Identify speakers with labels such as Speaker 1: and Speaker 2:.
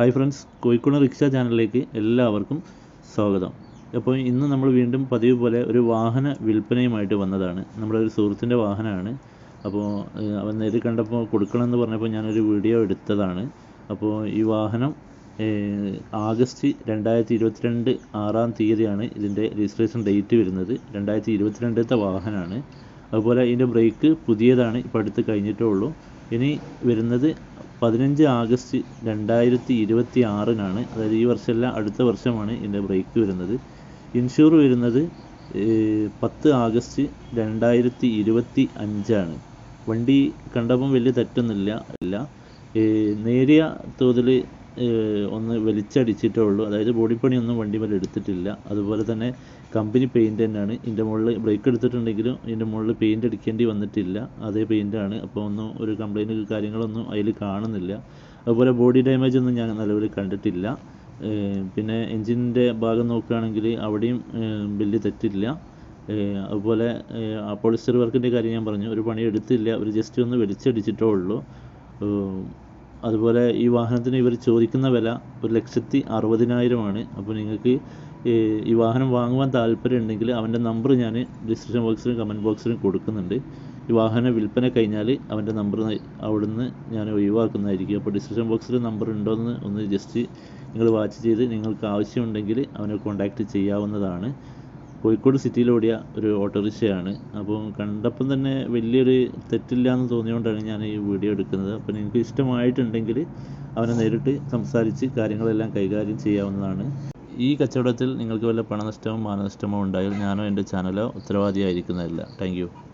Speaker 1: Hi friends Kozhikode rickshaw ചാനലിലേക്ക് എല്ലാവർക്കും സ്വാഗതം. അപ്പോൾ ഇന്ന് നമ്മൾ വീണ്ടും പതിവ് പോലെ ഒരു വാഹന വിൽപ്പനയുമായിട്ട് വന്നതാണ്. നമ്മുടെ ഒരു സുഹൃത്തിന്റെ വാഹനമാണ്. അപ്പോൾ അവൻ നേരിൽ കണ്ടപ്പോൾ കൊടുക്കണമെന്ന് പറഞ്ഞപ്പോൾ ഞാനൊരു വീഡിയോ എടുത്തതാണ്. അപ്പോൾ ഈ വാഹനം ആഗസ്റ്റ് രണ്ടായിരത്തി ഇരുപത്തിരണ്ട് ആറാം തീയതിയാണ് ഇതിന്റെ രജിസ്ട്രേഷൻ ഡേറ്റ് വരുന്നത്. രണ്ടായിരത്തി ഇരുപത്തിരണ്ടത്തെ വാഹനമാണ്. അതുപോലെ ഇതിന്റെ ബ്രേക്ക് പുതിയതാണ്. ഇപ്പോൾ അടുത്ത് കഴിഞ്ഞിട്ടേ ഉള്ളൂ. ഇനി വരുന്നത് പതിനഞ്ച് ആഗസ്റ്റ് രണ്ടായിരത്തി ഇരുപത്തി ആറിനാണ് അതായത് ഈ വർഷമല്ല അടുത്ത വർഷമാണ് ഇതിന്റെ ബ്രേക്ക് വരുന്നത്. ഇൻഷുർ വരുന്നത് പത്ത് ആഗസ്റ്റ് രണ്ടായിരത്തി ഇരുപത്തി അഞ്ചാണ് വണ്ടി കണ്ടപ്പം വലിയ തെറ്റൊന്നുമില്ല. ഇല്ല നേരിയ തോതിൽ ഒന്ന് വലിച്ചടിച്ചിട്ടേ ഉള്ളൂ. അതായത് ബോഡി പണിയൊന്നും വണ്ടി മേലെ എടുത്തിട്ടില്ല. അതുപോലെ തന്നെ കമ്പനി പെയിന്റ് തന്നെയാണ്. ഇതിന്റെ മുകളിൽ ബ്രേക്ക് എടുത്തിട്ടുണ്ടെങ്കിലും ഇതിന്റെ മുകളിൽ പെയിന്റ് അടിക്കേണ്ടി വന്നിട്ടില്ല. അതേ പെയിന്റാണ് അപ്പോൾ ഒന്നും ഒരു കംപ്ലൈന്റ് കാര്യങ്ങളൊന്നും അതിൽ കാണുന്നില്ല. അതുപോലെ ബോഡി ഡാമേജ് ഒന്നും ഞാൻ നിലവിൽ കണ്ടിട്ടില്ല. പിന്നെ എൻജിനിന്റെ ഭാഗം നോക്കുകയാണെങ്കിൽ അവിടെയും ബില്ല് തെറ്റില്ല. അതുപോലെ പോളിസ്റ്റർ വർക്കിന്റെ കാര്യം ഞാൻ പറഞ്ഞു. ഒരു പണി എടുത്തില്ല. ഒരു ജസ്റ്റ് ഒന്ന് വലിച്ചടിച്ചിട്ടേ ഉള്ളൂ. അതുപോലെ ഈ വാഹനത്തിന് ഇവർ ചോദിക്കുന്ന വില ഒരു ലക്ഷത്തി അറുപതിനായിരമാണ്. അപ്പോൾ നിങ്ങൾക്ക് ഈ വാഹനം വാങ്ങുവാൻ താല്പര്യം ഉണ്ടെങ്കിൽ അവന്റെ നമ്പർ ഞാൻ ഡിസ്ക്രിപ്ഷൻ ബോക്സിലും കമന്റ് ബോക്സിലും കൊടുക്കുന്നുണ്ട്. ഈ വാഹനം വിൽപ്പന കഴിഞ്ഞാൽ അവന്റെ നമ്പർ അവിടുന്ന് ഞാൻ ഒഴിവാക്കുന്നതായിരിക്കും. അപ്പോൾ ഡിസ്ക്രിപ്ഷൻ ബോക്സിൽ നമ്പർ ഉണ്ടോയെന്ന് ഒന്ന് ജസ്റ്റ് നിങ്ങൾ വാച്ച് ചെയ്ത് നിങ്ങൾക്ക് ആവശ്യമുണ്ടെങ്കിൽ അവനെ കോൺടാക്റ്റ് ചെയ്യാവുന്നതാണ്. കോഴിക്കോട് സിറ്റിയിലോടിയ ഒരു ഓട്ടോറിക്ഷയാണ്. അപ്പോൾ കണ്ടപ്പം തന്നെ വലിയൊരു തെറ്റില്ല എന്ന് തോന്നിയുകൊണ്ടാണ് ഞാൻ ഈ വീഡിയോ എടുക്കുന്നത്. അപ്പോൾ നിങ്ങൾക്ക് ഇഷ്ടമായിട്ടുണ്ടെങ്കിൽ അവനെ നേരിട്ട് സംസാരിച്ച് കാര്യങ്ങളെല്ലാം കൈകാര്യം ചെയ്യാവുന്നതാണ്. ഈ കച്ചവടത്തിൽ നിങ്ങൾക്ക് വല്ല പണനഷ്ടമോ മാനനഷ്ടമോ ഉണ്ടായാൽ ഞാനോ എന്റെ ചാനലോ ഉത്തരവാദിയായിരിക്കുന്നതല്ല. താങ്ക്